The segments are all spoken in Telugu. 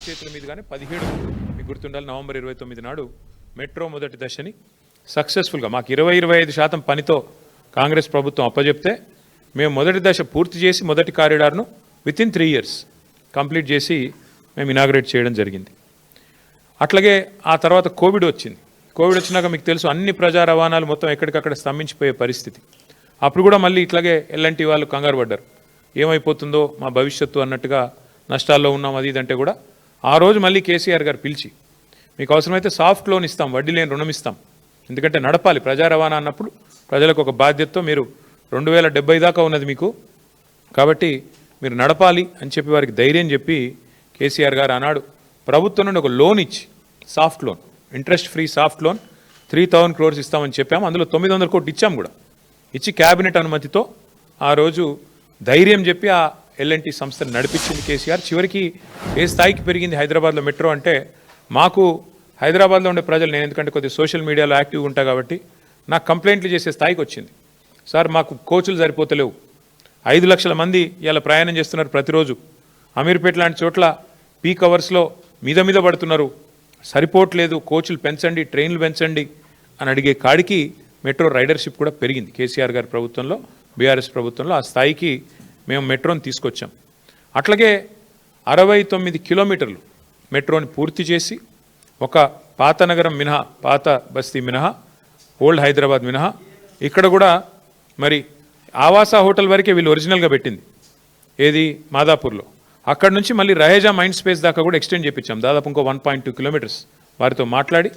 చేతుల మీదుగానే పదిహేడు మీకు గుర్తుండాలి నవంబర్ ఇరవై తొమ్మిది నాడు మెట్రో మొదటి దశని సక్సెస్ఫుల్గా మాకు ఇరవై ఇరవై ఐదు శాతం పనితో కాంగ్రెస్ ప్రభుత్వం అప్పజెప్తే మేము మొదటి దశ పూర్తి చేసి మొదటి కారిడార్ను with in three years complete చేసి మేము ఇనాగ్రేట్ చేయడం జరిగింది. అట్లాగే ఆ తర్వాత కోవిడ్ వచ్చింది. కోవిడ్ వచ్చినాక మీకు తెలుసు అన్ని ప్రజా రవాణాలు మొత్తం ఎక్కడికక్కడ స్తంభించిపోయే పరిస్థితి. అప్పుడు కూడా మళ్ళీ ఇట్లాగే ఎల్ఎన్టీ వాళ్ళు కంగారు పడ్డారు. ఏమైపోతుందో మా భవిష్యత్తు అన్నట్టుగా నష్టాల్లో ఉన్నాం అది ఇదంటే కూడా ఆ రోజు మళ్ళీ కేసీఆర్ గారు పిలిచి మీకు అవసరమైతే సాఫ్ట్ లోన్ ఇస్తాం వడ్డీ లేని రుణం ఇస్తాం. ఎందుకంటే నడపాలి ప్రజా రవాణా అన్నప్పుడు ప్రజలకు ఒక బాధ్యతతో మీరు రెండు వేల డెబ్బై దాకా ఉన్నది మీకు. కాబట్టి మీరు నడపాలి అని చెప్పి వారికి ధైర్యం చెప్పి కేసీఆర్ గారు అన్నాడు. ప్రభుత్వం నుండి ఒక లోన్ ఇచ్చి soft loan interest free soft loan three thousand crores ఇస్తామని చెప్పాము. అందులో తొమ్మిది వందల కోట్లు ఇచ్చాము కూడా. ఇచ్చి క్యాబినెట్ అనుమతితో ఆ రోజు ధైర్యం చెప్పి ఆ ఎల్ఎన్టీ సంస్థను నడిపించింది కేసీఆర్. చివరికి ఏ స్థాయికి పెరిగింది హైదరాబాద్లో మెట్రో అంటే మాకు హైదరాబాద్లో ఉండే ప్రజలు నేను ఎందుకంటే కొద్దిగా సోషల్ మీడియాలో యాక్టివ్గా ఉంటా కాబట్టి నాకు కంప్లైంట్లు చేసే స్థాయికి వచ్చింది. సార్ మాకు కోచులు సరిపోతలేవు. ఐదు లక్షల మంది ఇలా ప్రయాణం చేస్తున్నారు ప్రతిరోజు. అమీర్పేట లాంటి చోట్ల పీక్ అవర్స్లో మీద మీద పడుతున్నారు. సరిపోవట్లేదు కోచ్లు పెంచండి ట్రైన్లు పెంచండి అని అడిగే కాడికి మెట్రో రైడర్షిప్ కూడా పెరిగింది. కేసీఆర్ గారి ప్రభుత్వంలో బీఆర్ఎస్ ప్రభుత్వంలో ఆ స్థాయికి మేము మెట్రోని తీసుకొచ్చాం. అట్లాగే అరవై తొమ్మిది కిలోమీటర్లు మెట్రోని పూర్తి చేసి ఒక పాత నగరం మినహా పాత బస్తీ మినహా ఓల్డ్ హైదరాబాద్ మినహా ఇక్కడ కూడా మరి ఆవాస హోటల్ వరకే వీళ్ళు ఒరిజినల్గా పెట్టింది. ఏది? మాదాపూర్లో. అక్కడ నుంచి మళ్ళీ రహేజా మైండ్ స్పేస్ దాకా కూడా ఎక్స్టెండ్ చేయించాం దాదాపు ఇంకో వన్ పాయింట్ టూ కిలోమీటర్స్ వారితో మాట్లాడి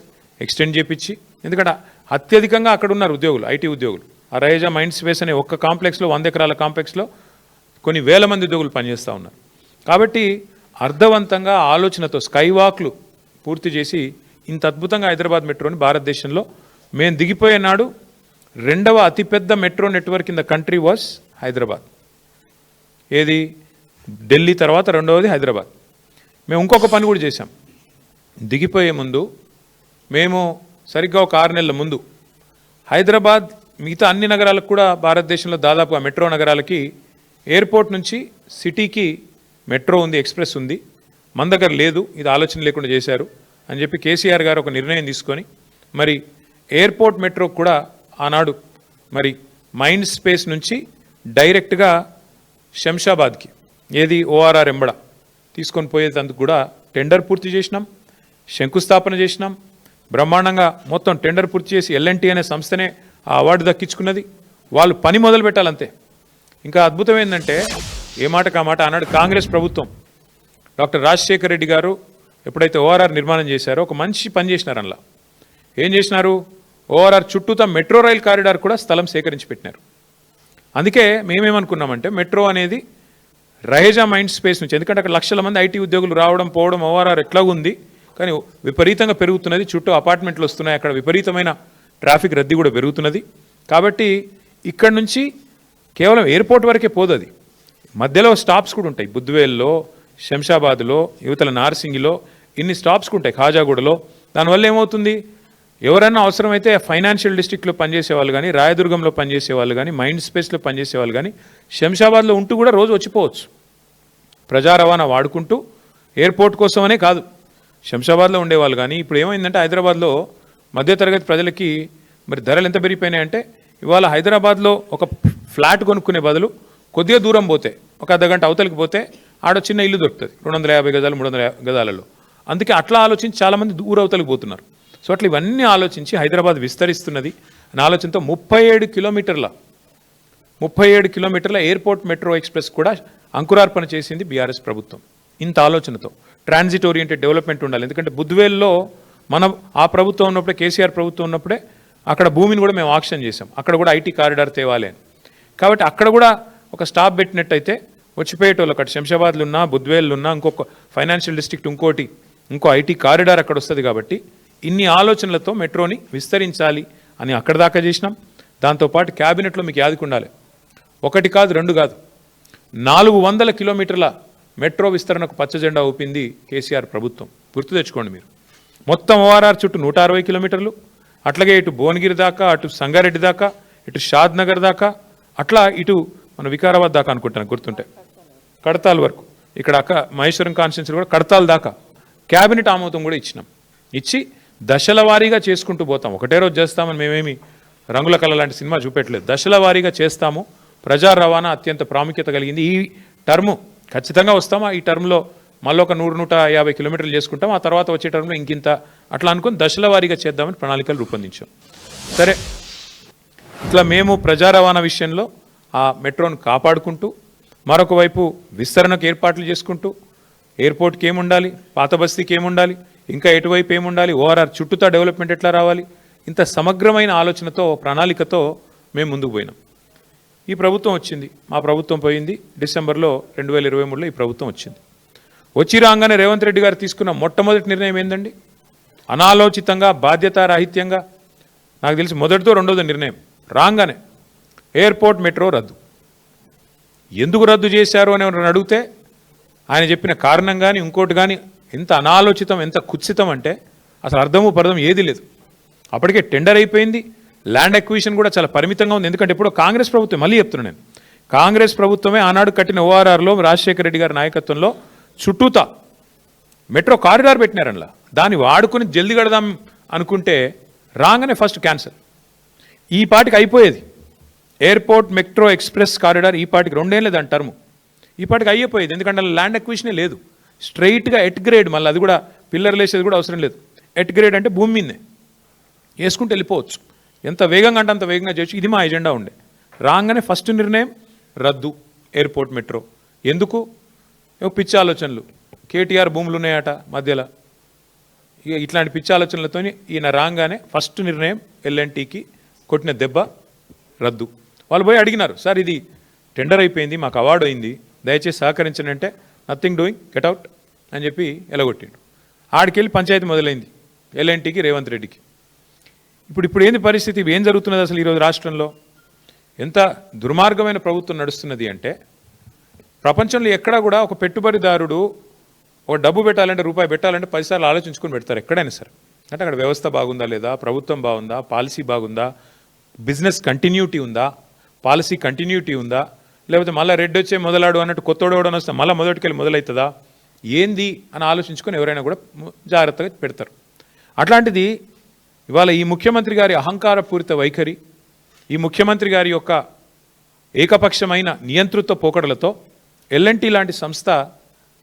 ఎక్స్టెండ్ చేయించి ఎందుకంటే అత్యధికంగా అక్కడ ఉన్నారు ఉద్యోగులు ఐటీ ఉద్యోగులు. ఆ రహేజా మైండ్ స్పేస్ అనే ఒక్క కాంప్లెక్స్లో వంద ఎకరాల కాంప్లెక్స్లో కొన్ని వేల మంది ఉద్యోగులు పనిచేస్తూ ఉన్నారు. కాబట్టి అర్థవంతంగా ఆలోచనతో స్కైవాక్లు పూర్తి చేసి ఇంత అద్భుతంగా హైదరాబాద్ మెట్రోని భారతదేశంలో మేము దిగిపోయే నాడు రెండవ అతిపెద్ద metro network in the country was Hyderabad. ఏది? ఢిల్లీ తర్వాత రెండవది హైదరాబాద్. మేము ఇంకొక పని కూడా చేశాం. దిగిపోయే ముందు మేము సరిగ్గా ఒక ఆరు నెలల ముందు హైదరాబాద్ మిగతా అన్ని నగరాలకు కూడా భారతదేశంలో దాదాపు ఆ మెట్రో నగరాలకి ఎయిర్పోర్ట్ నుంచి సిటీకి మెట్రో ఉంది ఎక్స్ప్రెస్ ఉంది. మన దగ్గర లేదు ఇది ఆలోచన లేకుండా చేశారు అని చెప్పి కేసీఆర్ గారు ఒక నిర్ణయం తీసుకొని మరి ఎయిర్పోర్ట్ మెట్రో కూడా ఆనాడు మరి మైండ్ స్పేస్ నుంచి డైరెక్ట్గా శంషాబాద్కి ఏది ఓఆర్ఆర్ ఎంబడ తీసుకొని పోయేందుకు కూడా టెండర్ పూర్తి చేసినాం శంకుస్థాపన చేసినాం. బ్రహ్మాండంగా మొత్తం టెండర్ పూర్తి చేసి ఎల్ఎన్టీ అనే సంస్థనే ఆ అవార్డు దక్కించుకున్నది. వాళ్ళు పని మొదలు పెట్టాలంతే ఇంకా అద్భుతం ఏంటంటే ఏ మాటకు ఆ మాట ఆనాడు కాంగ్రెస్ ప్రభుత్వం. డాక్టర్ రాజశేఖర్ రెడ్డి గారు ఎప్పుడైతే ఓఆర్ఆర్ నిర్మాణం చేశారో ఒక మంచి పని చేసినారు అందులో. ఏం చేసినారు? ఓఆర్ఆర్ చుట్టూతా మెట్రో రైల్ కారిడార్ కూడా స్థలం సేకరించి పెట్టినారు. అందుకే మేమేమనుకున్నామంటే మెట్రో అనేది రహేజా మైండ్ స్పేస్ నుంచి ఎందుకంటే అక్కడ లక్షల మంది ఐటీ ఉద్యోగులు రావడం పోవడం ఓఆర్ఆర్ ఎట్లా ఉంది కానీ విపరీతంగా పెరుగుతున్నది చుట్టూ అపార్ట్మెంట్లు వస్తున్నాయి అక్కడ విపరీతమైన ట్రాఫిక్ రద్దీ కూడా పెరుగుతున్నది. కాబట్టి ఇక్కడ నుంచి కేవలం ఎయిర్పోర్ట్ వరకే పోదు అది. మధ్యలో స్టాప్స్ కూడా ఉంటాయి. బుద్వేల్లో శంషాబాద్లో యువతల నార్సింగిలో ఇన్ని స్టాప్స్ కూడా ఉంటాయి ఖాజాగూడలో. దానివల్ల ఏమవుతుంది? ఎవరన్నా అవసరమైతే ఫైనాన్షియల్ డిస్ట్రిక్ట్లో పనిచేసే వాళ్ళు కానీ రాయదుర్గంలో పనిచేసే వాళ్ళు కానీ మైండ్ స్పేస్లో పనిచేసే వాళ్ళు కానీ శంషాబాద్లో ఉంటూ కూడా రోజు వచ్చిపోవచ్చు. ప్రజా రవాణా వాడుకుంటూ ఎయిర్పోర్ట్ కోసమనే కాదు. శంషాబాద్లో ఉండేవాళ్ళు కానీ ఇప్పుడు ఏమైందంటే హైదరాబాద్లో మధ్యతరగతి ప్రజలకి మరి ధరలు ఎంత పెరిగిపోయినాయంటే ఇవాళ హైదరాబాద్లో ఒక ఫ్లాట్ కొనుక్కునే బదులు కొద్దిగా దూరం పోతే ఒక అర్ధ గంట అవతలికి పోతే ఆడ చిన్న ఇల్లు దొరుకుతుంది రెండు వందల యాభై గజాలు మూడు వందల గజాలలో. అందుకే అట్లా ఆలోచించి చాలామంది దూర అవతలికి పోతున్నారు. సో అట్లా ఇవన్నీ ఆలోచించి హైదరాబాద్ విస్తరిస్తున్నది. అనే ఆలోచనతో ముప్పై ఏడు కిలోమీటర్ల ముప్పై ఏడు కిలోమీటర్ల ఎయిర్పోర్ట్ మెట్రో ఎక్స్ప్రెస్ కూడా అంకురార్పణ చేసింది బీఆర్ఎస్ ప్రభుత్వం. ఇంత ఆలోచనతో. ట్రాన్సిట్ ఓరియంటెడ్ డెవలప్మెంట్ ఉండాలి. ఎందుకంటే బుద్వేల్లో మన ఆ ప్రభుత్వం ఉన్నప్పుడే కేసీఆర్ ప్రభుత్వం ఉన్నప్పుడే అక్కడ భూమిని కూడా మేము ఆక్షన్ చేసాం అక్కడ కూడా ఐటీ కారిడార్ తేవాలి అని. కాబట్టి అక్కడ కూడా ఒక స్టాప్ పెట్టినట్టయితే వచ్చిపోయేటోళ్ళు అక్కడ శంషాబాద్లు ఉన్నా బుద్వేళ్ళు ఉన్నా ఇంకొక ఫైనాన్షియల్ డిస్ట్రిక్ట్ ఇంకోటి ఇంకో ఐటీ కారిడార్ అక్కడ వస్తుంది కాబట్టి ఇన్ని ఆలోచనలతో మెట్రోని విస్తరించాలి అని అక్కడ దాకా చేసినాం. దాంతోపాటు క్యాబినెట్లో మీకు యాదికి ఉండాలి. ఒకటి కాదు రెండు కాదు. నాలుగు వందల కిలోమీటర్ల మెట్రో విస్తరణకు పచ్చ జెండా ఊపింది కేసీఆర్ ప్రభుత్వం. గుర్తు తెచ్చుకోండి మీరు. మొత్తం ఓఆర్ఆర్ చుట్టూ నూట అరవై కిలోమీటర్లు. అట్లాగే ఇటు భువనగిరి దాకా అటు సంగారెడ్డి దాకా ఇటు షాద్ నగర్ దాకా అట్లా ఇటు మన వికారాబాద్ దాకా అనుకుంటాను గుర్తుంటే. కడతాల్ వరకు. ఇక్కడ అక్క మహేశ్వరం కాన్స్టిట్యూన్సీ కూడా కడతాల్ దాకా. క్యాబినెట్ ఆమోదం కూడా ఇచ్చినాం. ఇచ్చి దశల వారీగా చేసుకుంటూ పోతాం. ఒకటే రోజు చేస్తామని మేమేమి రంగుల కళ లాంటి సినిమా చూపెట్టలేదు. దశల వారీగా చేస్తాము. ప్రజా రవాణా అత్యంత ప్రాముఖ్యత కలిగింది. ఈ టర్ము ఖచ్చితంగా వస్తాము? ఈ టర్మ్లో మళ్ళీ ఒక నూరు నూట యాభై కిలోమీటర్లు చేసుకుంటాం ఆ తర్వాత వచ్చే టర్మ్లో ఇంకింత. అట్లా అనుకుని దశల వారీగా చేద్దామని ప్రణాళికలు రూపొందించాం. సరే. ఇట్లా మేము ప్రజా రవాణా విషయంలో ఆ మెట్రోను కాపాడుకుంటూ మరొక వైపు విస్తరణకు ఏర్పాట్లు చేసుకుంటూ ఎయిర్పోర్ట్కి ఏముండాలి పాత బస్తీకి ఏముండాలి ఇంకా ఎటువైపు ఏముండాలి ఓఆర్ఆర్ చుట్టూతా డెవలప్మెంట్ ఎట్లా రావాలి ఇంత సమగ్రమైన ఆలోచనతో ప్రణాళికతో మేము ముందుకు పోయినాం. ఈ ప్రభుత్వం వచ్చింది మా ప్రభుత్వం పోయింది డిసెంబర్లో రెండు వేల ఇరవై మూడులో ఈ ప్రభుత్వం వచ్చింది. వచ్చి రాగానే రేవంత్ రెడ్డి గారు తీసుకున్న మొట్టమొదటి నిర్ణయం ఏందండి? అనాలోచితంగా బాధ్యతారాహిత్యంగా నాకు తెలిసి మొదటితో రెండోది నిర్ణయం. రాగానే ఎయిర్పోర్ట్ మెట్రో రద్దు. ఎందుకు రద్దు చేశారు అని ఎవరైనా అడిగితే ఆయన చెప్పిన కారణం కానీ ఇంకోటి కానీ ఎంత అనాలోచితం ఎంత కుత్సితం అంటే అసలు అర్థము పర్థం ఏది లేదు. అప్పటికే టెండర్ అయిపోయింది. ల్యాండ్ అక్విజిషన్ కూడా చాలా పరిమితంగా ఉంది. ఎందుకంటే ఇప్పుడు కాంగ్రెస్ ప్రభుత్వం మళ్ళీ చెప్తున్నాను నేను కాంగ్రెస్ ప్రభుత్వమే ఆనాడు కట్టిన ఓఆర్ఆర్లో రాజశేఖర రెడ్డి గారి నాయకత్వంలో చుట్టూతా మెట్రో కారిడార్ పెట్టినారనలా. దాన్ని వాడుకుని జల్ది కడదాం అనుకుంటే రాగానే ఫస్ట్ క్యాన్సల్. ఈ పాటికి అయిపోయేది. ఎయిర్పోర్ట్ మెట్రో ఎక్స్ప్రెస్ కారిడార్ ఈ పాటికి రెండేం లేదు టర్మ్. ఈ పాటికి అయిపోయేది. ఎందుకంటే అలా ల్యాండ్ అక్విజిషనే లేదు. స్ట్రైట్గా ఎట్ గ్రేడ్ మళ్ళీ అది కూడా పిల్లర్ లేసేది కూడా అవసరం లేదు. ఎట్ గ్రేడ్ అంటే భూమి మీదే వేసుకుంటూ వెళ్ళిపోవచ్చు. ఎంత వేగంగా అంటే అంత వేగంగా చేయొచ్చు. ఇది మా ఎజెండా ఉండే. రాగానే ఫస్ట్ నిర్ణయం రద్దు ఎయిర్పోర్ట్ మెట్రో. ఎందుకు? పిచ్చి ఆలోచనలు. కేటీఆర్ భూములు ఉన్నాయట మధ్యలో. ఇక ఇట్లాంటి పిచ్చి ఆలోచనలతో ఈయన రాగానే ఫస్ట్ నిర్ణయం ఎల్ఎన్టీకి కొట్టిన దెబ్బ రద్దు. వాళ్ళు పోయి అడిగినారు సార్ ఇది టెండర్ అయిపోయింది మాకు అవార్డు అయింది దయచేసి సహకరించండి అంటే నథింగ్ డూయింగ్ గెట్ అవుట్ అని చెప్పి ఎలగొట్టిండు. ఆడికెళ్ళి పంచాయతీ మొదలైంది ఎల్ఎన్టీకి రేవంత్ రెడ్డికి. ఇప్పుడు ఇప్పుడు ఏంది పరిస్థితి? ఏం జరుగుతున్నది అసలు ఈరోజు రాష్ట్రంలో? ఎంత దుర్మార్గమైన ప్రభుత్వం నడుస్తున్నది అంటే ప్రపంచంలో ఎక్కడా కూడా ఒక పెట్టుబడిదారుడు ఒక డబ్బు పెట్టాలంటే రూపాయి పెట్టాలంటే పదిసార్లు ఆలోచించుకొని పెడతారు ఎక్కడైనా సరే. అంటే అక్కడ వ్యవస్థ బాగుందా లేదా? ప్రభుత్వం బాగుందా? పాలసీ బాగుందా? బిజినెస్ కంటిన్యూటీ ఉందా? పాలసీ కంటిన్యూటీ ఉందా? లేకపోతే మళ్ళీ రెడ్ వచ్చే మొదలాడు అన్నట్టు కొత్తోడు ఎవడని వస్తే మళ్ళీ మొదటికెళ్ళి మొదలవుతుందా ఏంది అని ఆలోచించుకొని ఎవరైనా కూడా జాగ్రత్తగా పెడతారు. అట్లాంటిది ఇవాళ ఈ ముఖ్యమంత్రి గారి అహంకారపూరిత వైఖరి ఈ ముఖ్యమంత్రి గారి యొక్క ఏకపక్షమైన నియంతృత్వ పోకడలతో ఎల్ఎన్టీ లాంటి సంస్థ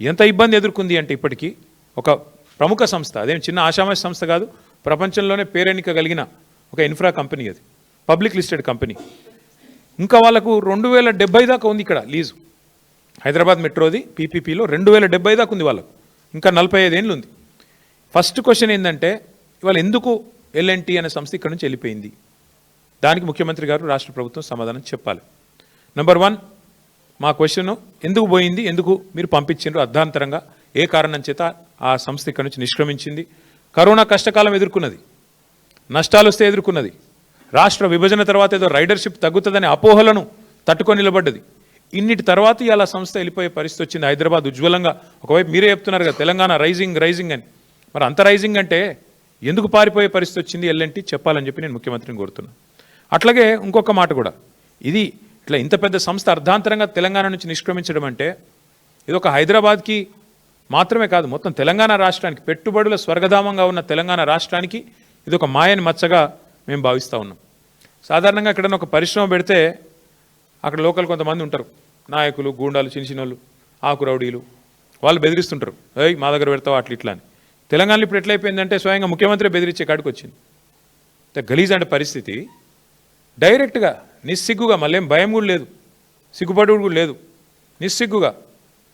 ఎంత ఇబ్బంది ఎదుర్కొంది అంటే ఇప్పటికీ ఒక ప్రముఖ సంస్థ అదేం చిన్న ఆశామాష సంస్థ కాదు ప్రపంచంలోనే పేరెన్నిక కలిగిన ఒక ఇన్ఫ్రా కంపెనీ అది. Public listed company. ఇంకా వాళ్ళకు రెండు వేల డెబ్బై దాకా ఉంది ఇక్కడ లీజు. హైదరాబాద్ మెట్రోది పీపీపీలో రెండు వేల డెబ్బై దాకా ఉంది వాళ్ళకు. ఇంకా నలభై ఐదేళ్ళు ఉంది. ఫస్ట్ క్వశ్చన్ ఏంటంటే ఇవాళ ఎందుకు ఎల్ఎన్టీ అనే సంస్థ ఇక్కడ నుంచి వెళ్ళిపోయింది? దానికి ముఖ్యమంత్రి గారు రాష్ట్ర ప్రభుత్వం సమాధానం చెప్పాలి. నెంబర్ వన్ మా క్వశ్చన్ ఎందుకు పోయింది ఎందుకు మీరు పంపించిండ్రు అర్ధాంతరంగా? ఏ కారణం చేత ఆ సంస్థ ఇక్కడ నుంచి నిష్క్రమించింది? కరోనా కష్టకాలం ఎదుర్కొన్నది. నష్టాలు వస్తే ఎదుర్కొన్నది. రాష్ట్ర విభజన తర్వాత ఏదో రైడర్షిప్ తగ్గుతుందనే అపోహలను తట్టుకొని నిలబడ్డది. ఇన్నిటి తర్వాత ఇలా సంస్థ వెళ్ళిపోయే పరిస్థితి వచ్చింది. హైదరాబాద్ ఉజ్వలంగా. ఒకవైపు మీరే చెప్తున్నారు కదా తెలంగాణ రైజింగ్ రైజింగ్ అని. మరి అంత రైజింగ్ అంటే ఎందుకు పారిపోయే పరిస్థితి వచ్చింది ఎల్లంటి చెప్పాలని చెప్పి నేను ముఖ్యమంత్రిని కోరుతున్నాను అట్లాగే ఇంకొక మాట కూడా. ఇది ఇట్లా ఇంత పెద్ద సంస్థ అర్ధాంతరంగా తెలంగాణ నుంచి నిష్క్రమించడం అంటే ఇది ఒక హైదరాబాద్కి మాత్రమే కాదు మొత్తం తెలంగాణ రాష్ట్రానికి పెట్టుబడుల స్వర్గధామంగా ఉన్న తెలంగాణ రాష్ట్రానికి ఇది ఒక మాయని మచ్చగా మేము భావిస్తూ ఉన్నాం. సాధారణంగా ఎక్కడైనా ఒక పరిశ్రమ పెడితే అక్కడ లోకల్ కొంతమంది ఉంటారు. నాయకులు గూండాలు చిన్న చిన్నోళ్ళు ఆకు రౌడీలు. వాళ్ళు బెదిరిస్తుంటారు. ఏయ్ మా దగ్గర పెడతావు అట్లా ఇట్లా అని. తెలంగాణలో ఇప్పుడు ఎట్లయిపోయిందంటే స్వయంగా ముఖ్యమంత్రి బెదిరించే కాడికి వచ్చింది. గలీజ్ అంటే పరిస్థితి. డైరెక్ట్గా నిస్సిగ్గుగా మళ్ళేం భయం కూడా లేదు. సిగ్గుపడు కూడా లేదు. నిస్సిగ్గుగా.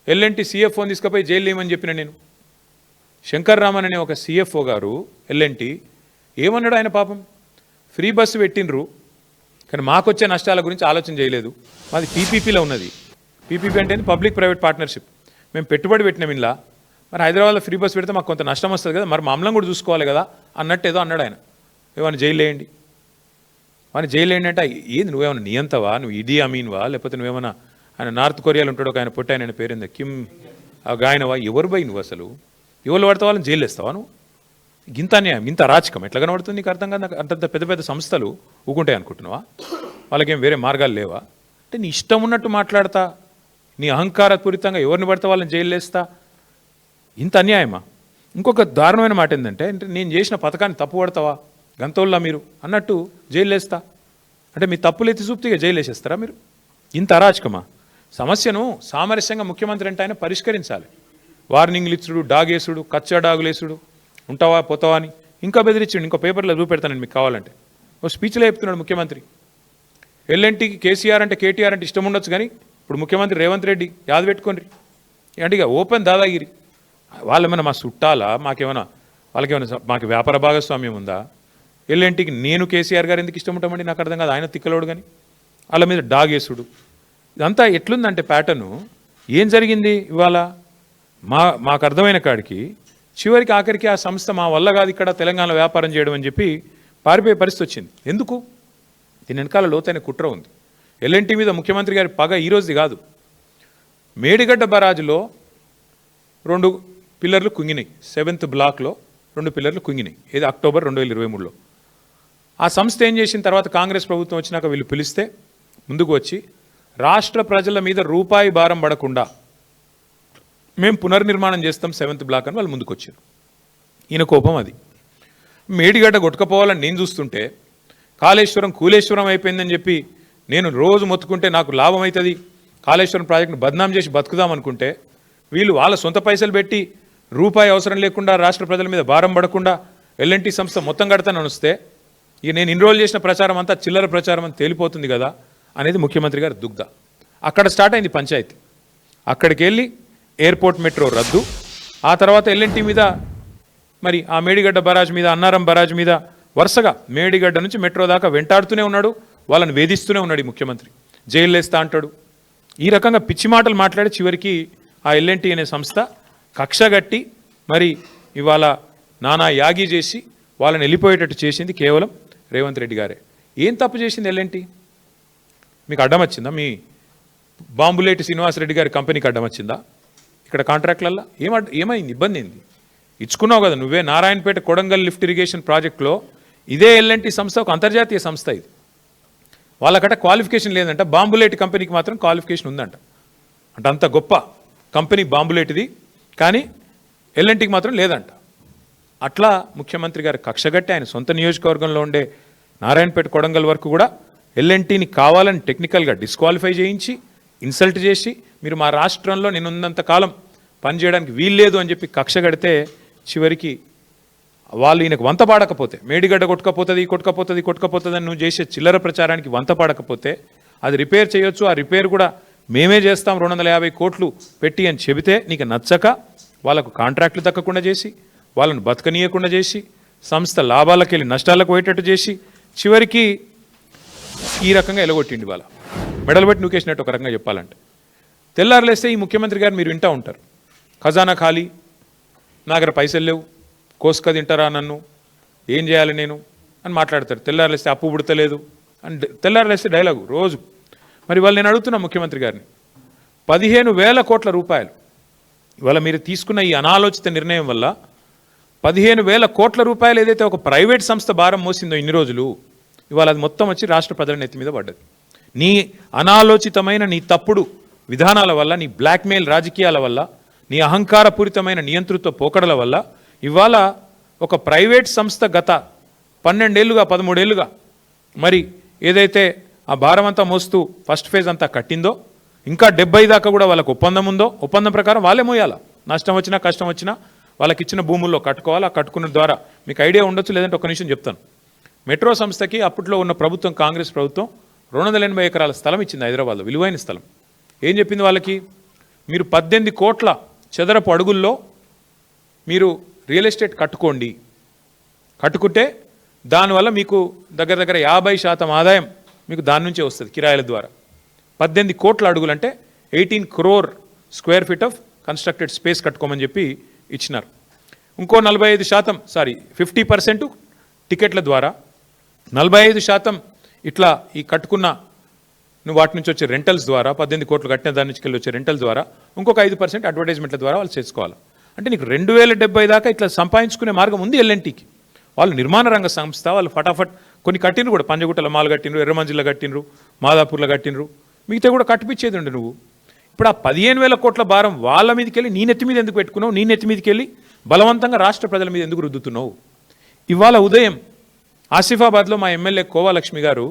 ఎల్ఎన్టీ సీఎఫ్ఓని తీసుకుపోయి జైలు లేమని చెప్పిన నేను. శంకర్ రామన్ అనే ఒక సీఎఫ్ఓ గారు ఎల్ఎన్టీ ఏమన్నాడు ఆయన పాపం? ఫ్రీ బస్సు పెట్టినరు కానీ మాకొచ్చే నష్టాల గురించి ఆలోచన చేయలేదు. మాది పీపీపీలో ఉన్నది. పీపీపీ అంటే పబ్లిక్ ప్రైవేట్ పార్ట్నర్షిప్ మేము పెట్టుబడి పెట్టినాం ఇలా మరి హైదరాబాద్లో ఫ్రీ బస్ పెడితే మాకు కొంత నష్టం వస్తుంది కదా మరి మమ్మల్ని కూడా చూసుకోవాలి కదా అన్నట్టు ఏదో అన్నాడు ఆయన. ఏమైనా జైలు వేయండి. వాడిని జైలు ఏంటంటే ఏది నువ్వేమైనా నియంతవా? నువ్వు ఇది అమీన్వా? లేకపోతే నువ్వేమైనా ఆయన నార్త్ కొరియాలో ఉంటాడు ఒక ఆయన పుట్టాయన ఆయన పేరుంది? కిమ్. ఆ గాయనవా? ఎవరు పోయి నువ్వు అసలు? ఎవరు పడితే వాళ్ళని జైలు వేస్తావా నువ్వు? ఇంత అన్యాయం ఇంత అరాచకం ఎట్లా కనబడుతుంది నీకు అర్థం కాదు? నాకు అంతంత పెద్ద పెద్ద సంస్థలు ఊకుంటాయి అనుకుంటున్నావా? వాళ్ళకేం వేరే మార్గాలు లేవా? అంటే నీ ఇష్టం ఉన్నట్టు మాట్లాడతా నీ అహంకారపూరితంగా ఎవరిని పడితే వాళ్ళని జైలేస్తా ఇంత అన్యాయమా? ఇంకొక దారుణమైన మాట ఏంటంటే అంటే నేను చేసిన పథకాన్ని తప్పు పడతావా? గంతవుల్లా మీరు అన్నట్టు జైలేస్తా అంటే మీ తప్పులు ఎత్తి చూపితే జైలేసేస్తారా జైలు వేసేస్తారా మీరు? ఇంత అరాచకమా? సమస్యను సామరస్యంగా ముఖ్యమంత్రి అంటే ఆయన పరిష్కరించాలి. వార్నింగ్లు ఇచ్చుడు డాగేసుడు కచ్చా డాగులేసుడు. ఉంటావా పోతావా అని. ఇంకా బెదిరించండి ఇంకో పేపర్లో చూపెడతానండి మీకు కావాలంటే. ఓ స్పీచ్లో చెప్తున్నాడు ముఖ్యమంత్రి. ఎల్ఎన్టీకి కేసీఆర్ అంటే కేటీఆర్ అంటే ఇష్టం ఉండొచ్చు కానీ ఇప్పుడు ముఖ్యమంత్రి రేవంత్ రెడ్డి యాద పెట్టుకోండి. అంటే ఇక ఓపెన్ దాదాగిరి. వాళ్ళేమైనా మా చుట్టాలా? మాకేమైనా వాళ్ళకేమైనా మాకు వ్యాపార భాగస్వామ్యం ఉందా? ఎల్ఎన్టీకి నేను కేసీఆర్ గారు ఎందుకు ఇష్టం ఉంటామండి? నాకు అర్థం కాదు. ఆయన తిక్కలోడు కానీ వాళ్ళ మీద డాగేసుడు ఇదంతా ఎట్లుందంటే ప్యాటర్ను ఏం జరిగింది ఇవాళ? మా మాకు అర్థమైన కాడికి చివరికి ఆఖరికి ఆ సంస్థ మా వల్ల కాదు ఇక్కడ తెలంగాణ వ్యాపారం చేయడం అని చెప్పి పారిపోయే పరిస్థితి వచ్చింది. ఎందుకు? దీని వెనకాల లోతైన కుట్ర ఉంది. ఎల్ఎన్టీ మీద ముఖ్యమంత్రి గారి పగ ఈరోజు కాదు. మేడిగడ్డ బరాజులో రెండు పిల్లర్లు కుంగినాయి. సెవెంత్ బ్లాక్లో రెండు పిల్లర్లు కుంగినాయి. ఇది అక్టోబర్ రెండు వేల ఇరవై మూడులో. ఆ సంస్థ ఏం చేసిన తర్వాత కాంగ్రెస్ ప్రభుత్వం వచ్చినాక వీళ్ళు పిలిస్తే ముందుకు వచ్చి రాష్ట్ర ప్రజల మీద రూపాయి భారం పడకుండా మేము పునర్నిర్మాణం చేస్తాం సెవెంత్ బ్లాక్ అని వాళ్ళు ముందుకొచ్చారు. ఈయన కోపం అది. మేడిగడ్డ కొట్టుకపోవాలని నేను చూస్తుంటే కాళేశ్వరం కూలేశ్వరం అయిపోయిందని చెప్పి నేను రోజు మొత్తుకుంటే నాకు లాభం అవుతుంది కాళేశ్వరం ప్రాజెక్టును బద్నాం చేసి బతుకుదాం అనుకుంటే వీళ్ళు వాళ్ళ సొంత పైసలు పెట్టి రూపాయి అవసరం లేకుండా రాష్ట్ర ప్రజల మీద భారం పడకుండా ఎల్ఎన్టీ సంస్థ మొత్తం కడతానని వస్తే ఇక నేను ఇన్రోల్ చేసిన ప్రచారం అంతా చిల్లర ప్రచారం అని తేలిపోతుంది కదా అనేది ముఖ్యమంత్రి గారి దుగ్ధ. అక్కడ స్టార్ట్ అయింది పంచాయతీ. అక్కడికి వెళ్ళి ఎయిర్పోర్ట్ మెట్రో రద్దు. ఆ తర్వాత ఎల్ఎన్టీ మీద మరి ఆ మేడిగడ్డ బరాజ్ మీద అన్నారం బరాజ్ మీద వరుసగా మేడిగడ్డ నుంచి మెట్రో దాకా వెంటాడుతూనే ఉన్నాడు. వాళ్ళని వేధిస్తూనే ఉన్నాడు ఈ ముఖ్యమంత్రి. జైల్లేస్తా అంటాడు. ఈ రకంగా పిచ్చి మాటలు మాట్లాడి చివరికి ఆ ఎల్ఎన్టీ అనే సంస్థ కక్షగట్టి మరి ఇవాళ నానా యాగి చేసి వాళ్ళని వెళ్ళిపోయేటట్టు చేసింది కేవలం రేవంత్ రెడ్డి గారే. ఏం తప్పు చేసింది ఎల్ఎన్టీ మీకు అడ్డం వచ్చిందా? మీ బాంబులేటి శ్రీనివాసరెడ్డి గారి కంపెనీకి అడ్డం వచ్చిందా? ఇక్కడ కాంట్రాక్ట్లల్లో? ఏమ ఏమైంది? ఇబ్బంది ఏంది? ఇచ్చుకున్నావు కదా నువ్వే నారాయణపేట కొడంగల్ లిఫ్ట్ ఇరిగేషన్ ప్రాజెక్టులో ఇదే ఎల్ఎన్టీ సంస్థ ఒక అంతర్జాతీయ సంస్థ ఇది. వాళ్ళకట క్వాలిఫికేషన్ లేదంట. బాంబులేటి కంపెనీకి మాత్రం క్వాలిఫికేషన్ ఉందంట. అంటే అంత గొప్ప కంపెనీ బాంబులేటిది కానీ ఎల్ఎన్టీకి మాత్రం లేదంట. అట్లా ముఖ్యమంత్రి గారు కక్షగట్టి ఆయన సొంత నియోజకవర్గంలో ఉండే నారాయణపేట కొడంగల్ వరకు కూడా ఎల్ఎన్టీని కావాలని టెక్నికల్గా డిస్క్వాలిఫై చేయించి ఇన్సల్ట్ చేసి మీరు మా రాష్ట్రంలో నేనున్నంత కాలం పనిచేయడానికి వీల్లేదు అని చెప్పి కక్ష కడితే చివరికి వాళ్ళు ఈయనకు వంత పాడకపోతే మేడిగడ్డ కొట్టుకపోతుంది కొట్టుకపోతుంది కొట్టుకపోతుంది అని నువ్వు చేసే చిల్లర ప్రచారానికి వంత పాడకపోతే అది రిపేర్ చేయొచ్చు. ఆ రిపేర్ కూడా మేమే చేస్తాం. రెండు వందల యాభై కోట్లు పెట్టి అని చెబితే నీకు నచ్చక వాళ్ళకు కాంట్రాక్ట్లు దక్కకుండా చేసి వాళ్ళను బతకనీయకుండా చేసి సంస్థ లాభాలకు వెళ్ళి నష్టాలకు పోయేటట్టు చేసి చివరికి ఈ రకంగా ఎలగొట్టిండి వాళ్ళ మెడలు పెట్టి నూకేసినట్టు ఒక రకంగా చెప్పాలంటే. తెల్లారులేస్తే ఈ ముఖ్యమంత్రి గారు మీరు వింటూ ఉంటారు. ఖజానా ఖాళీ నా దగ్గర పైసలు లేవు కోసుక తింటారా నన్ను ఏం చేయాలి నేను అని మాట్లాడతారు. తెల్లారులేస్తే అప్పు పుడతలేదు అని తెల్లారులేస్తే డైలాగు రోజు. మరి వాళ్ళు నేను అడుగుతున్నా ముఖ్యమంత్రి గారిని పదిహేను వేల కోట్ల రూపాయలు ఇవాళ మీరు తీసుకున్న ఈ అనాలోచిత నిర్ణయం వల్ల పదిహేను వేల కోట్ల రూపాయలు ఏదైతే ఒక ప్రైవేట్ సంస్థ భారం మోసిందో ఇన్ని రోజులు ఇవాళ అది మొత్తం వచ్చి రాష్ట్ర ప్రజల నెత్తి మీద పడ్డది. నీ అనాలోచితమైన నీ తప్పుడు విధానాల వల్ల నీ బ్లాక్మెయిల్ రాజకీయాల వల్ల నీ అహంకారపూరితమైన నియంతృత్వ పోకడల వల్ల ఇవాళ ఒక ప్రైవేట్ సంస్థ గత పన్నెండేళ్ళుగా పదమూడేళ్ళుగా మరి ఏదైతే ఆ భారం అంతా మోస్తూ ఫస్ట్ ఫేజ్ అంతా కట్టిందో ఇంకా డెబ్బై దాకా కూడా వాళ్ళకు ఒప్పందం ఉందో ఒప్పందం ప్రకారం వాళ్ళే మోయాల. నష్టం వచ్చినా కష్టం వచ్చినా వాళ్ళకి ఇచ్చిన భూముల్లో కట్టుకోవాలి ఆ కట్టుకున్న ద్వారా. మీకు ఐడియా ఉండొచ్చు లేదంటే ఒక నిమిషం చెప్తాను. మెట్రో సంస్థకి అప్పట్లో ఉన్న ప్రభుత్వం కాంగ్రెస్ ప్రభుత్వం రెండు వందల ఎనభై ఎకరాల స్థలం ఇచ్చింది హైదరాబాద్లో విలువైన స్థలం. ఏం చెప్పింది వాళ్ళకి? మీరు పద్దెనిమిది కోట్ల చదరపు అడుగుల్లో మీరు రియల్ ఎస్టేట్ కట్టుకోండి. కట్టుకుంటే దానివల్ల మీకు దగ్గర దగ్గర యాభై శాతం ఆదాయం మీకు దాని నుంచే వస్తుంది కిరాయిల ద్వారా. పద్దెనిమిది కోట్ల అడుగులు అంటే eighteen crore square feet of constructed space కట్టుకోమని చెప్పి ఇచ్చినారు. ఇంకో నలభై ఐదు శాతం సారీ ఫిఫ్టీ పర్సెంట్ టికెట్ల ద్వారా నలభై ఐదు శాతం ఇట్లా ఈ కట్టుకున్న నువ్వు వాటి నుంచి వచ్చే రెంటల్స్ ద్వారా పద్దెనిమిది కోట్లు కట్టిన దాని నుంచి వచ్చే రెంటల్ ద్వారా ఇంకొక ఐదు పర్సెంట్ అడ్వర్టైజ్మెంట్ల ద్వారా వాళ్ళు చేసుకోవాలి. అంటే నీకు రెండు వేల డెబ్బై దాకా ఇట్లా సంపాదించుకునే మార్గం ఉంది ఎల్ఎన్టీకి వాళ్ళు నిర్మాణ రంగ సంస్థ వాళ్ళు ఫటాఫట్ కొన్ని కట్టినరు కూడా పంజగుట్టల మాలు కట్టినరు ఎర్రమంజిల్లో కట్టినరు మాదాపూర్లో కట్టినరు మిగతా కూడా కట్టిపించేది ఉండు నువ్వు. ఇప్పుడు ఆ పదిహేను వేల కోట్ల భారం వాళ్ళ మీదకి వెళ్ళి నీ నెత్తి మీద ఎందుకు పెట్టుకున్నావు? నీ నెత్తి మీదకి వెళ్ళి బలవంతంగా రాష్ట్ర ప్రజల మీద ఎందుకు రుద్దుతున్నావు? ఇవాళ ఉదయం ఆసిఫాబాద్లో మా ఎమ్మెల్యే కోవాలక్ష్మి గారు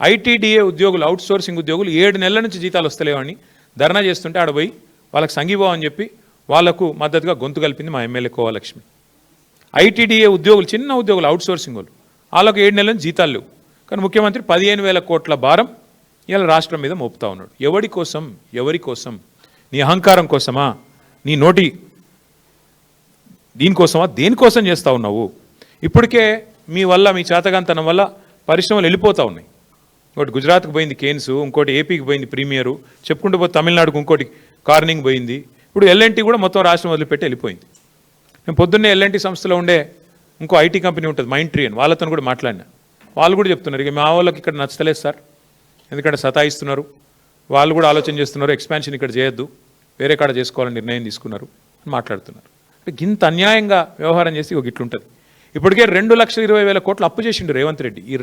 ఐటీడీఏ ఉద్యోగులు అవుట్ సోర్సింగ్ ఉద్యోగులు ఏడు నెలల నుంచి జీతాలు వస్తలేవని ధర్నా చేస్తుంటే ఆడ పోయి వాళ్ళకి సంఘీభావం అని చెప్పి వాళ్ళకు మద్దతుగా గొంతు కలిపింది మా ఎమ్మెల్యే కోవాలక్ష్మి. ఐటీడీఏ ఉద్యోగులు చిన్న ఉద్యోగులు అవుట్ సోర్సింగ్ వాళ్ళు. వాళ్ళకు ఏడు నెలల జీతాలు లేవు. కానీ ముఖ్యమంత్రి పదిహేను వేల కోట్ల భారం ఇలా రాష్ట్రం మీద మోపుతా ఉన్నాడు. ఎవడి కోసం? ఎవరి కోసం? నీ అహంకారం కోసమా? నీ నోటి దీనికోసమా దేనికోసం చేస్తూ ఉన్నావు? ఇప్పటికే మీ వల్ల మీ చేతగాంతనం వల్ల పరిశ్రమలు వెళ్ళిపోతూ ఉన్నాయి. ఒకటి గుజరాత్కి పోయింది కేన్స్ ఇంకోటి ఏపీకి పోయింది ప్రీమియరు. చెప్పుకుంటూ పోతే తమిళనాడుకు ఇంకోటి కార్నింగ్ పోయింది. ఇప్పుడు ఎల్ఎన్టీ కూడా మొత్తం రాష్ట్రం వదిలిపెట్టి వెళ్ళిపోయింది. నేను పొద్దున్నే ఎల్ఎన్టీ సంస్థలో ఉండే ఇంకో ఐటీ కంపెనీ ఉంటుంది మైండ్ ట్రీ అని వాళ్ళతో కూడా మాట్లాడినా. వాళ్ళు కూడా చెప్తున్నారు ఇక మా వాళ్ళకి ఇక్కడ నచ్చలేదు సార్. ఎందుకంటే సతాయిస్తున్నారు. వాళ్ళు కూడా ఆలోచన చేస్తున్నారు ఎక్స్పాన్షన్ ఇక్కడ చేయొద్దు. వేరే కాడ చేసుకోవాలని నిర్ణయం తీసుకున్నారు. అని మాట్లాడుతున్నారు. అంటే అన్యాయంగా వ్యవహారం చేసి ఒక ఇట్లుంటుంది ఇప్పటికే రెండు లక్షల ఇరవై వేల కోట్లు అప్పు చేసిండు రేవంత్ రెడ్డి. ఈ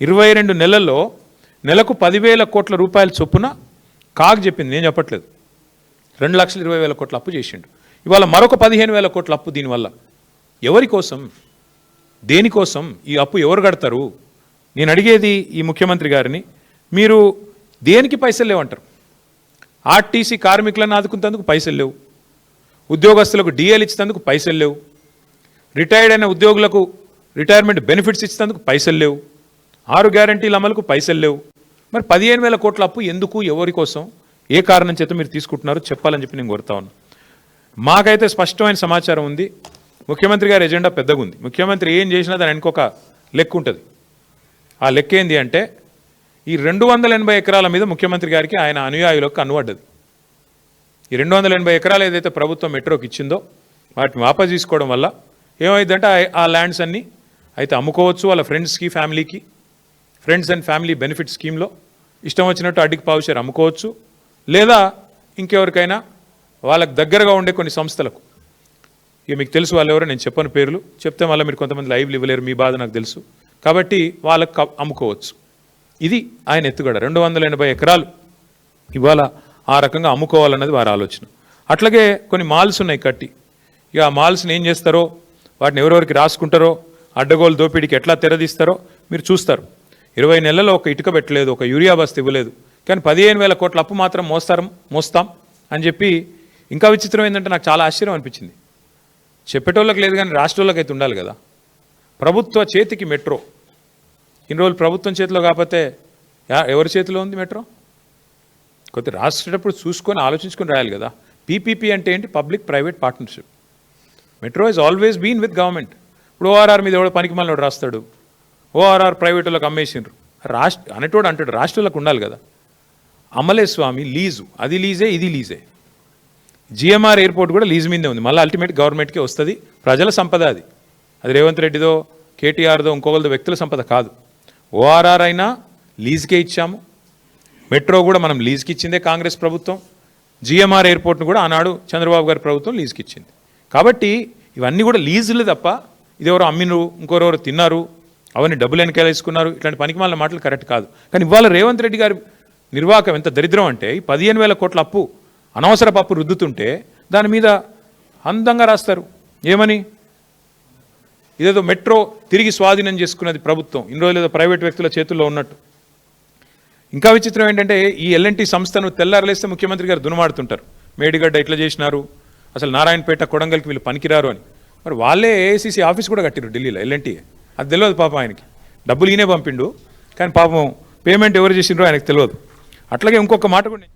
ఇరవై రెండు నెలల్లో నెలకు పదివేల కోట్ల రూపాయల చొప్పున కాగ్ చెప్పింది నేను చెప్పట్లేదు. రెండు లక్షల ఇరవై వేల కోట్ల అప్పు చేసిండు. ఇవాళ మరొక పదిహేను వేల కోట్ల అప్పు దీనివల్ల. ఎవరి కోసం? దేనికోసం ఈ అప్పు ఎవరు కడతారు? నేను అడిగేది ఈ ముఖ్యమంత్రి గారిని మీరు దేనికి పైసలు లేవంటారు? ఆర్టీసీ కార్మికులను ఆదుకునేందుకు పైసలు లేవు. ఉద్యోగస్తులకు డిఎల్ ఇచ్చేందుకు పైసలు లేవు. రిటైర్డ్ అయిన ఉద్యోగులకు రిటైర్మెంట్ బెనిఫిట్స్ ఇచ్చేందుకు పైసలు లేవు. ఆరు గ్యారంటీల అమలుకు పైసలు లేవు. మరి పదిహేను వేల కోట్ల అప్పు ఎందుకు ఎవరి కోసం ఏ కారణం చేత మీరు తీసుకుంటున్నారో చెప్పాలని చెప్పి నేను కోరుతా ఉన్నాను మాకైతే స్పష్టమైన సమాచారం ఉంది. ముఖ్యమంత్రి గారి ఎజెండా పెద్దగా ఉంది ముఖ్యమంత్రి ఏం చేసినా దాని వెనుకొక లెక్క ఉంటుంది. ఆ లెక్క ఏంది అంటే ఈ రెండు వందల ఎనభై ఎకరాల మీద ముఖ్యమంత్రి గారికి ఆయన అనుయాయులకు అనువడ్డది ఈ రెండు వందల ఎనభై ఎకరాలు ఏదైతే ప్రభుత్వం మెట్రోకి ఇచ్చిందో వాటిని వాపస్ తీసుకోవడం వల్ల ఏమైందంటే ఆ ల్యాండ్స్ అన్నీ అయితే అమ్ముకోవచ్చు వాళ్ళ ఫ్రెండ్స్కి ఫ్యామిలీకి. ఫ్రెండ్స్ అండ్ ఫ్యామిలీ బెనిఫిట్ స్కీమ్లో ఇష్టం వచ్చినట్టు అడ్డికి పావుషేర్ అమ్ముకోవచ్చు. లేదా ఇంకెవరికైనా వాళ్ళకు దగ్గరగా ఉండే కొన్ని సంస్థలకు. ఇక మీకు తెలుసు వాళ్ళు ఎవరో నేను చెప్పని పేర్లు. చెప్తే మళ్ళీ మీరు కొంతమంది లైవ్లు ఇవ్వలేరు మీ బాధ నాకు తెలుసు. కాబట్టి వాళ్ళకు అమ్ముకోవచ్చు. ఇది ఆయన ఎత్తుగడ. రెండు వందల ఎనభై ఎకరాలు ఇవాళ ఆ రకంగా అమ్ముకోవాలన్నది వారి ఆలోచన. అట్లాగే కొన్ని మాల్స్ ఉన్నాయి కట్టి. ఇక ఆ మాల్స్ని ఏం చేస్తారో వాటిని ఎవరెవరికి రాసుకుంటారో అడ్డగోలు దోపిడీకి ఎట్లా తెరదీస్తారో మీరు చూస్తారు. ఇరవై నెలల్లో ఒక ఇటుక పెట్టలేదు ఒక యూరియా బస్తు ఇవ్వలేదు. కానీ పదిహేను వేల కోట్ల అప్పు మాత్రం మోస్తారు మోస్తాం అని చెప్పి ఇంకా విచిత్రం ఏంటంటే నాకు చాలా ఆశ్చర్యం అనిపించింది. చెప్పేటోళ్ళకి లేదు కానీ రాష్ట్రాలకు అయితే ఉండాలి కదా. ప్రభుత్వ చేతికి మెట్రో. ఇన్ని రోజులు ప్రభుత్వం చేతిలో కాకపోతే యా- ఎవరి చేతిలో ఉంది మెట్రో? కొద్ది రాసేటప్పుడు చూసుకొని ఆలోచించుకొని రాయాలి కదా. పీపీపీ అంటే ఏంటి? Public private partnership. Metro is always been with government ఇప్పుడు ఓఆర్ఆర్ మీద ఎవడో పనికి మళ్ళీ రాస్తాడు. ఓఆర్ఆర్ ప్రైవేట్ వాళ్ళకి అమ్మేసిండ్రు రాష్ట్ర అనేటోడు అంటాడు రాష్ట్రాలకు ఉండాలి కదా. అమలే స్వామి లీజు. అది లీజే ఇది లీజే. జిఎంఆర్ ఎయిర్పోర్ట్ కూడా లీజ్ మీదే ఉంది. మళ్ళీ అల్టిమేట్ గవర్నమెంట్కే వస్తుంది. ప్రజల సంపద అది. అది రేవంత్ రెడ్డిదో కేటీఆర్దో ఇంకొకరిదో వ్యక్తుల సంపద కాదు. ఓఆర్ఆర్ అయినా లీజ్కే ఇచ్చాము. మెట్రో కూడా మనం లీజ్కి ఇచ్చిందే కాంగ్రెస్ ప్రభుత్వం. జిఎంఆర్ ఎయిర్పోర్ట్ను కూడా ఆనాడు చంద్రబాబు గారి ప్రభుత్వం లీజ్కి ఇచ్చింది కాబట్టి ఇవన్నీ కూడా లీజులు తప్ప ఇది ఎవరో అమ్మినరు ఇంకోరెవరు తిన్నారు అవన్నీ డబ్బులు వెనకాలేసుకున్నారు ఇట్లాంటి పనికి మాలిన మాటలు కరెక్ట్ కాదు. కానీ ఇవాళ రేవంత్ రెడ్డి గారి నిర్వాహకం ఎంత దరిద్రం అంటే ఈ పదిహేను వేల కోట్ల అప్పు అనవసరపు అప్పు రుద్దుతుంటే దాని మీద అందంగా రాస్తారు. ఏమని? ఇదేదో మెట్రో తిరిగి స్వాధీనం చేసుకున్నది ప్రభుత్వం. ఇన్ని రోజులు ఏదో ప్రైవేట్ వ్యక్తుల చేతుల్లో ఉన్నట్టు. ఇంకా విచిత్రం ఏంటంటే ఈ ఎల్ఎన్టీ సంస్థను తెల్లారలేస్తే ముఖ్యమంత్రి గారు దునమాడుతుంటారు. మేడిగడ్డ ఇట్లా చేసినారు? అసలు నారాయణపేట కొడంగల్కి వీళ్ళు పనికిరారు అని. మరి వాళ్ళే ఏసీసీ ఆఫీస్ కూడా కట్టిరు ఢిల్లీలో ఎల్ఎన్టీ అది తెలియదు పాపం ఆయనకి. డబ్బులు ఈయనే పంపిండు కానీ పాపం పేమెంట్ ఎవరు చేసిండ్రో ఆయనకు తెలియదు అట్లాగే ఇంకొక మాట కూడా